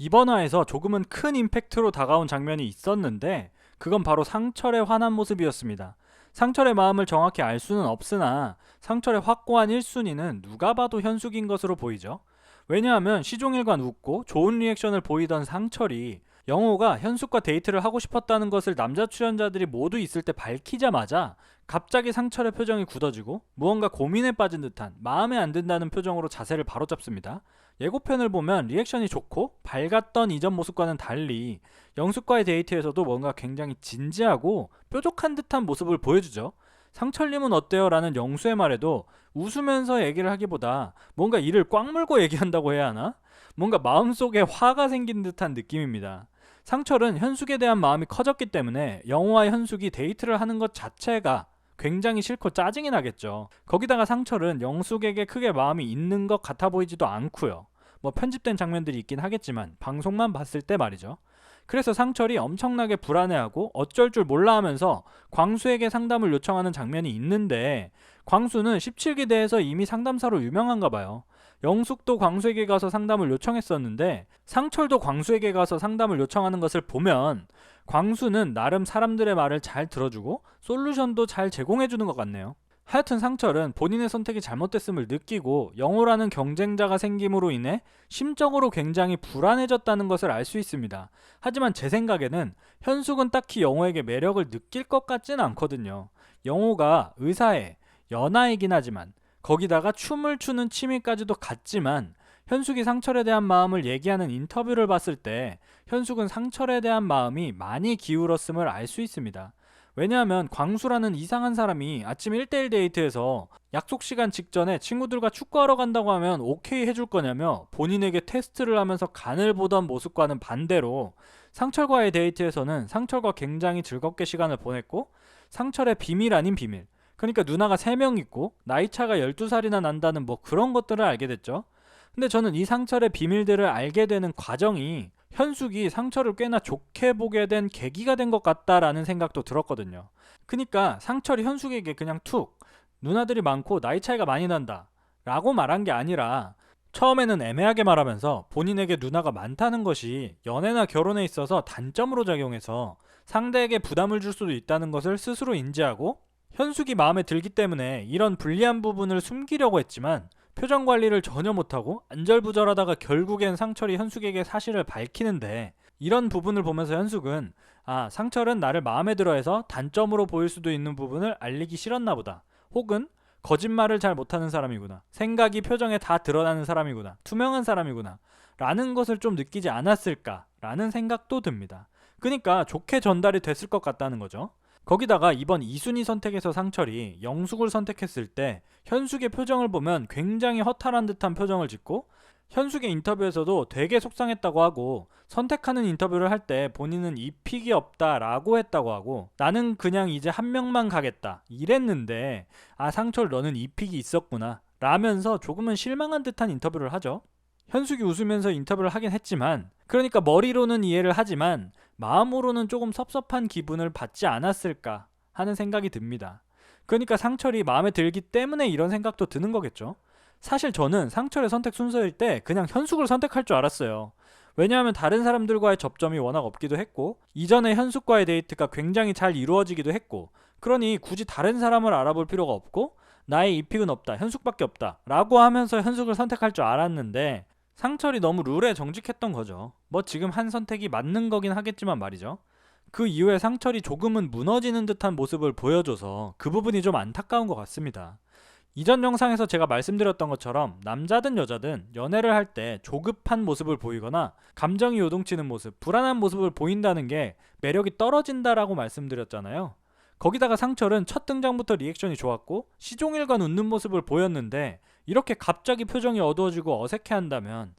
이번 화에서 조금은 큰 임팩트로 다가온 장면이 있었는데 그건 바로 상철의 화난 모습이었습니다. 상철의 마음을 정확히 알 수는 없으나 상철의 확고한 1순위는 누가 봐도 현숙인 것으로 보이죠. 왜냐하면 시종일관 웃고 좋은 리액션을 보이던 상철이 영호가 현숙과 데이트를 하고 싶었다는 것을 남자 출연자들이 모두 있을 때 밝히자마자 갑자기 상철의 표정이 굳어지고 무언가 고민에 빠진 듯한 마음에 안 든다는 표정으로 자세를 바로잡습니다. 예고편을 보면 리액션이 좋고 밝았던 이전 모습과는 달리 영숙과의 데이트에서도 뭔가 굉장히 진지하고 뾰족한 듯한 모습을 보여주죠. 상철님은 어때요? 라는 영수의 말에도 웃으면서 얘기를 하기보다 뭔가 이를 꽉 물고 얘기한다고 해야 하나? 뭔가 마음속에 화가 생긴 듯한 느낌입니다. 상철은 현숙에 대한 마음이 커졌기 때문에 영호와 현숙이 데이트를 하는 것 자체가 굉장히 싫고 짜증이 나겠죠. 거기다가 상철은 영숙에게 크게 마음이 있는 것 같아 보이지도 않고요. 뭐 편집된 장면들이 있긴 하겠지만 방송만 봤을 때 말이죠. 그래서 상철이 엄청나게 불안해하고 어쩔 줄 몰라 하면서 광수에게 상담을 요청하는 장면이 있는데 광수는 17기대에서 이미 상담사로 유명한가 봐요. 영숙도 광수에게 가서 상담을 요청했었는데 상철도 광수에게 가서 상담을 요청하는 것을 보면 광수는 나름 사람들의 말을 잘 들어주고 솔루션도 잘 제공해주는 것 같네요. 하여튼 상철은 본인의 선택이 잘못됐음을 느끼고 영호라는 경쟁자가 생김으로 인해 심적으로 굉장히 불안해졌다는 것을 알 수 있습니다. 하지만 제 생각에는 현숙은 딱히 영호에게 매력을 느낄 것 같지는 않거든요. 영호가 의사에 연하이긴 하지만 거기다가 춤을 추는 취미까지도 같지만 현숙이 상철에 대한 마음을 얘기하는 인터뷰를 봤을 때 현숙은 상철에 대한 마음이 많이 기울었음을 알 수 있습니다. 왜냐하면 광수라는 이상한 사람이 아침 1대1 데이트에서 약속 시간 직전에 친구들과 축구하러 간다고 하면 오케이 해줄 거냐며 본인에게 테스트를 하면서 간을 보던 모습과는 반대로 상철과의 데이트에서는 상철과 굉장히 즐겁게 시간을 보냈고 상철의 비밀 아닌 비밀 그러니까 누나가 3명 있고 나이 차가 12살이나 난다는 뭐 그런 것들을 알게 됐죠. 근데 저는 이 상철의 비밀들을 알게 되는 과정이 현숙이 상철을 꽤나 좋게 보게 된 계기가 된 것 같다라는 생각도 들었거든요. 그니까 상철이 현숙에게 그냥 툭 누나들이 많고 나이 차이가 많이 난다 라고 말한 게 아니라 처음에는 애매하게 말하면서 본인에게 누나가 많다는 것이 연애나 결혼에 있어서 단점으로 작용해서 상대에게 부담을 줄 수도 있다는 것을 스스로 인지하고 현숙이 마음에 들기 때문에 이런 불리한 부분을 숨기려고 했지만 표정 관리를 전혀 못하고 안절부절하다가 결국엔 상철이 현숙에게 사실을 밝히는데 이런 부분을 보면서 현숙은 아 상철은 나를 마음에 들어 해서 단점으로 보일 수도 있는 부분을 알리기 싫었나 보다. 혹은 거짓말을 잘 못하는 사람이구나. 생각이 표정에 다 드러나는 사람이구나. 투명한 사람이구나. 라는 것을 좀 느끼지 않았을까 라는 생각도 듭니다. 그러니까 좋게 전달이 됐을 것 같다는 거죠 거기다가 이번 이순희 선택에서 상철이 영숙을 선택했을 때 현숙의 표정을 보면 굉장히 허탈한 듯한 표정을 짓고 현숙의 인터뷰에서도 되게 속상했다고 하고 선택하는 인터뷰를 할 때 본인은 이 픽이 없다라고 했다고 하고 나는 그냥 이제 한 명만 가겠다 이랬는데 아 상철 너는 이 픽이 있었구나 라면서 조금은 실망한 듯한 인터뷰를 하죠. 현숙이 웃으면서 인터뷰를 하긴 했지만 그러니까 머리로는 이해를 하지만 마음으로는 조금 섭섭한 기분을 받지 않았을까 하는 생각이 듭니다. 그러니까 상철이 마음에 들기 때문에 이런 생각도 드는 거겠죠. 사실 저는 상철의 선택 순서일 때 그냥 현숙을 선택할 줄 알았어요. 왜냐하면 다른 사람들과의 접점이 워낙 없기도 했고 이전에 현숙과의 데이트가 굉장히 잘 이루어지기도 했고 그러니 굳이 다른 사람을 알아볼 필요가 없고 나의 이픽은 없다 현숙밖에 없다 라고 하면서 현숙을 선택할 줄 알았는데 상철이 너무 룰에 정직했던 거죠. 뭐 지금 한 선택이 맞는 거긴 하겠지만 말이죠. 그 이후에 상철이 조금은 무너지는 듯한 모습을 보여줘서 그 부분이 좀 안타까운 것 같습니다. 이전 영상에서 제가 말씀드렸던 것처럼 남자든 여자든 연애를 할 때 조급한 모습을 보이거나 감정이 요동치는 모습, 불안한 모습을 보인다는 게 매력이 떨어진다라고 말씀드렸잖아요. 거기다가 상철은 첫 등장부터 리액션이 좋았고 시종일관 웃는 모습을 보였는데 이렇게 갑자기 표정이 어두워지고 어색해한다면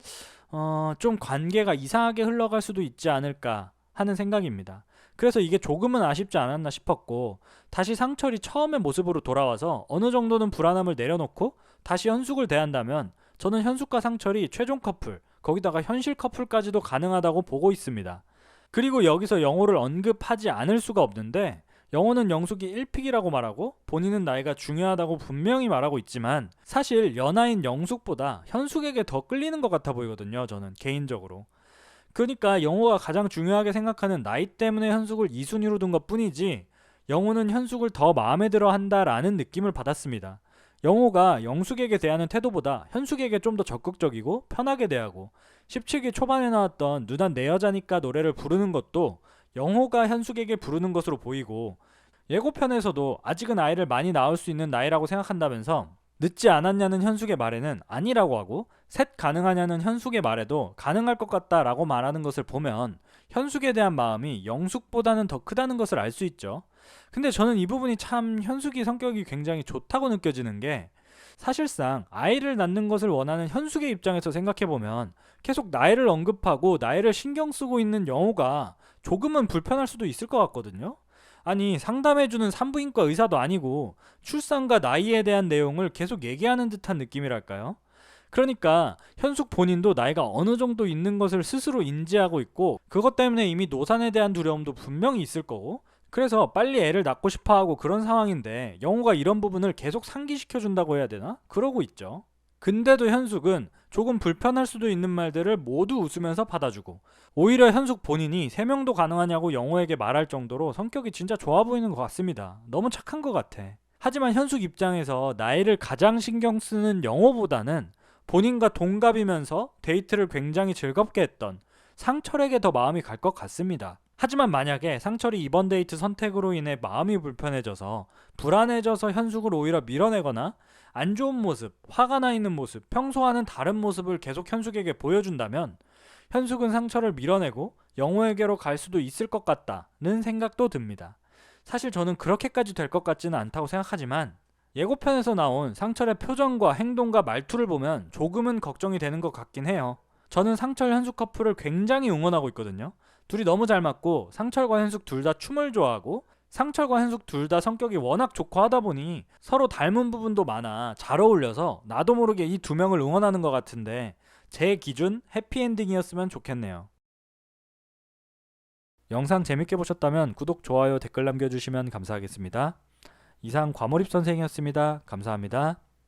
어, 좀 관계가 이상하게 흘러갈 수도 있지 않을까 하는 생각입니다. 그래서 이게 조금은 아쉽지 않았나 싶었고 다시 상철이 처음의 모습으로 돌아와서 어느 정도는 불안함을 내려놓고 다시 현숙을 대한다면 저는 현숙과 상철이 최종 커플 거기다가 현실 커플까지도 가능하다고 보고 있습니다. 그리고 여기서 영호를 언급하지 않을 수가 없는데 영호는 영숙이 1픽이라고 말하고 본인은 나이가 중요하다고 분명히 말하고 있지만 사실 연하인 영숙보다 현숙에게 더 끌리는 것 같아 보이거든요. 저는 개인적으로. 그러니까 영호가 가장 중요하게 생각하는 나이 때문에 현숙을 2순위로 둔 것 뿐이지 영호는 현숙을 더 마음에 들어 한다라는 느낌을 받았습니다. 영호가 영숙에게 대하는 태도보다 현숙에게 좀 더 적극적이고 편하게 대하고 17기 초반에 나왔던 누난 내 여자니까 노래를 부르는 것도 영호가 현숙에게 부르는 것으로 보이고 예고편에서도 아직은 아이를 많이 낳을 수 있는 나이라고 생각한다면서 늦지 않았냐는 현숙의 말에는 아니라고 하고 셋 가능하냐는 현숙의 말에도 가능할 것 같다라고 말하는 것을 보면 현숙에 대한 마음이 영숙보다는 더 크다는 것을 알 수 있죠. 근데 저는 이 부분이 참 현숙이 성격이 굉장히 좋다고 느껴지는 게 사실상 아이를 낳는 것을 원하는 현숙의 입장에서 생각해보면 계속 나이를 언급하고 나이를 신경 쓰고 있는 영호가 조금은 불편할 수도 있을 것 같거든요. 아니 상담해주는 산부인과 의사도 아니고 출산과 나이에 대한 내용을 계속 얘기하는 듯한 느낌이랄까요? 그러니까 현숙 본인도 나이가 어느 정도 있는 것을 스스로 인지하고 있고 그것 때문에 이미 노산에 대한 두려움도 분명히 있을 거고 그래서 빨리 애를 낳고 싶어 하고 그런 상황인데 영호가 이런 부분을 계속 상기시켜 준다고 해야 되나? 그러고 있죠. 근데도 현숙은 조금 불편할 수도 있는 말들을 모두 웃으면서 받아주고 오히려 현숙 본인이 세 명도 가능하냐고 영호에게 말할 정도로 성격이 진짜 좋아 보이는 것 같습니다. 너무 착한 것 같아. 하지만 현숙 입장에서 나이를 가장 신경 쓰는 영호보다는 본인과 동갑이면서 데이트를 굉장히 즐겁게 했던 상철에게 더 마음이 갈 것 같습니다. 하지만 만약에 상철이 이번 데이트 선택으로 인해 마음이 불편해져서 불안해져서 현숙을 오히려 밀어내거나 안 좋은 모습, 화가 나 있는 모습, 평소와는 다른 모습을 계속 현숙에게 보여준다면 현숙은 상처를 밀어내고 영호에게로 갈 수도 있을 것 같다는 생각도 듭니다. 사실 저는 그렇게까지 될 것 같지는 않다고 생각하지만 예고편에서 나온 상철의 표정과 행동과 말투를 보면 조금은 걱정이 되는 것 같긴 해요. 저는 상철 현숙 커플을 굉장히 응원하고 있거든요. 둘이 너무 잘 맞고 상철과 현숙 둘 다 춤을 좋아하고 상철과 현숙 둘 다 성격이 워낙 좋고 하다 보니 서로 닮은 부분도 많아 잘 어울려서 나도 모르게 이 두 명을 응원하는 것 같은데 제 기준 해피엔딩이었으면 좋겠네요. 영상 재밌게 보셨다면 구독, 좋아요, 댓글 남겨주시면 감사하겠습니다. 이상 과몰입 선생이었습니다. 감사합니다.